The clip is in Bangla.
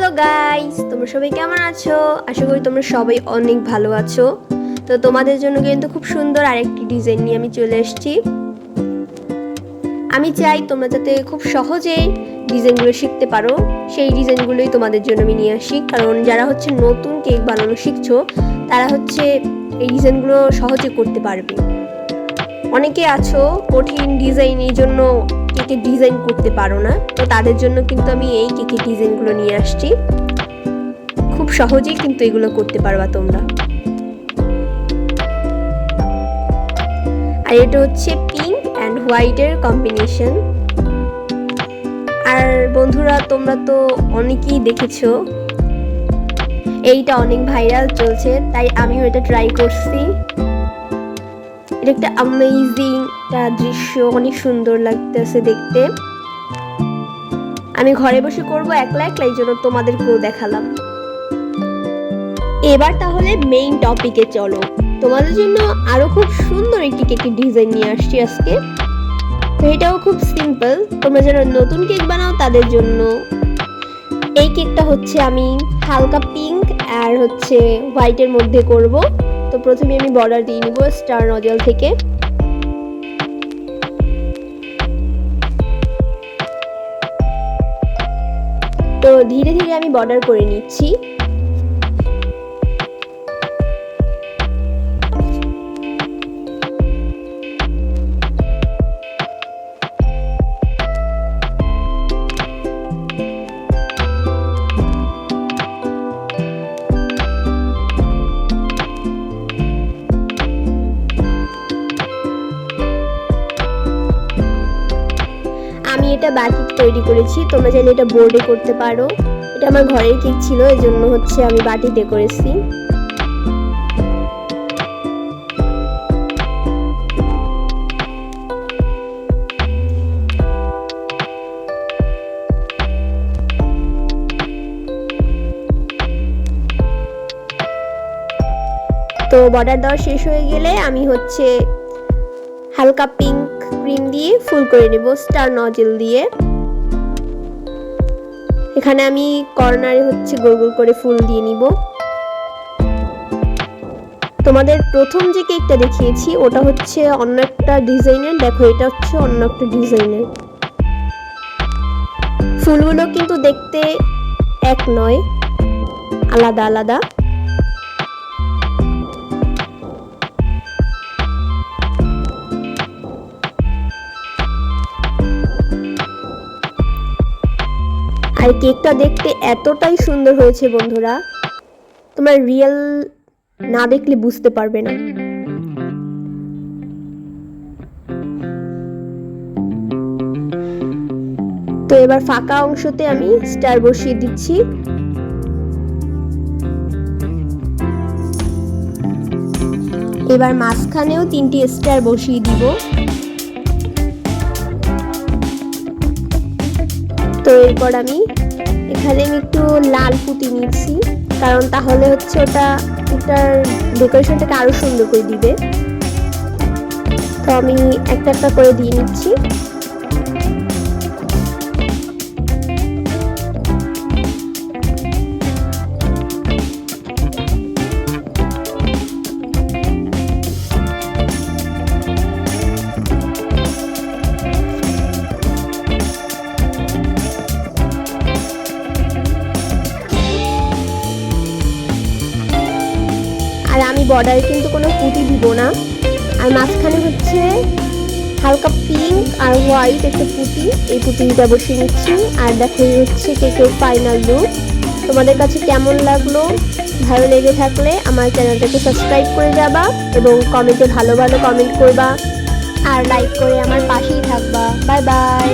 হ্যালো গাইস তোমরা সবাই কেমন আছো? আশা করি তোমরা সবাই অনেক ভালো আছো। তো তোমাদের জন্য কিন্তু খুব সুন্দর আরেকটি ডিজাইন নিয়ে আমি চলে এসেছি। আমি চাই তোমরা যাতে খুব সহজে ডিজাইনগুলো শিখতে পারো। সেই ডিজাইনগুলোই তোমাদের জন্য আমি নিয়ে আসি। কারণ যারা হচ্ছে নতুন কেক বানানো শিখছো, তারা হচ্ছে এই ডিজাইনগুলো সহজে করতে পারবে। অনেকে আছো কঠিন ডিজাইন এই জন্য কেকের ডিজাইন করতে পারো না। তো তাদের জন্য কিন্তু আমি এই কেকের ডিজাইনগুলো নিয়ে আসছি। খুব সহজেই কিন্তু এগুলো করতে পারবা তোমরা। আর এটা হচ্ছে পিঙ্ক অ্যান্ড হোয়াইটের কম্বিনেশন আর বন্ধুরা, তোমরা তো অনেকেই দেখেছ, এইটা অনেক ভাইরাল চলছে, তাই আমিও এটা ট্রাই করছি। এটা একটা অ্যামেজিং দৃশ্য অনেক সুন্দর লাগতেছে দেখতে। আমি ঘরে বসে করব একলা একলা এই জন্য তোমাদেরকেও দেখালাম। এবার তাহলে মেইন টপিকে চলো। তোমাদের জন্য আরও খুব সুন্দর একটি কেকের ডিজাইন নিয়ে আসছি আজকে। তো এটাও খুব সিম্পল তোমরা যারা নতুন কেক বানাও তাদের জন্য। এই কেকটা হচ্ছে আমি হালকা পিঙ্ক আর হচ্ছে হোয়াইটের মধ্যে করব। তো প্রথমে আমি বর্ডার দিয়ে নিব, স্টার নজল থেকে। তো ধীরে ধীরে আমি বর্ডার করে নিচ্ছি। আমি এটা বাটি তৈরি করেছি। তোমরা চাইলে এটা বোর্ডে করতে পারো। এটা আমার ঘরের কেক ছিল এই জন্য হচ্ছে আমি বাটিতে করেছি। তো বর্ডার দেওয়া শেষ হয়ে গেলে আমি হচ্ছে হালকা পিঙ্ক ক্রিম দিয়ে ফুল করে নেব স্টার নজেল দিয়ে। এখানে আমি কর্নারে হচ্ছে গোল গোল করে ফুল দিয়ে নিব। তোমাদের প্রথম যে কেকটা দেখিয়েছি, ওটা হচ্ছে অন্য একটা ডিজাইনের দেখো এটা হচ্ছে অন্য একটা ডিজাইনের ফুলগুলো কিন্তু দেখতে এক নয়, আলাদা আলাদা। আর কেকটা দেখতে এতটাই সুন্দর হয়েছে বন্ধুরা। তোমরা রিয়েল না দেখলে বুঝতে পারবে না। তো এবার ফাঁকা অংশতে আমি স্টার বসিয়ে দিচ্ছি। এবার মাঝখানেও তিনটি স্টার বসিয়ে দিব। তো এরপর আমি এখানে আমি একটু লাল পুঁতি নিচ্ছি। কারণ তাহলে হচ্ছে ওটা, ওটার ডেকোরেশনটাকে আরও সুন্দর করে দিবে। তো আমি একটা একটা করে দিয়ে নিচ্ছি। বর্ডারে কিন্তু কোনো পুঁতি দিব না। আর মাঝখানে হচ্ছে হালকা পিঙ্ক আর হোয়াইট একটা পুঁতি এই পুঁতিটা বসিয়ে নিচ্ছি। আর দেখো এই হচ্ছে কেকের ফাইনাল লুক তোমাদের কাছে কেমন লাগল, ভালো লেগে থাকলে আমার চ্যানেলটাকে সাবস্ক্রাইব করে যাবা এবং কমেন্টে ভালো ভালো কমেন্ট করবা। আর লাইক করে আমার পাশেই থাকবা। Bye bye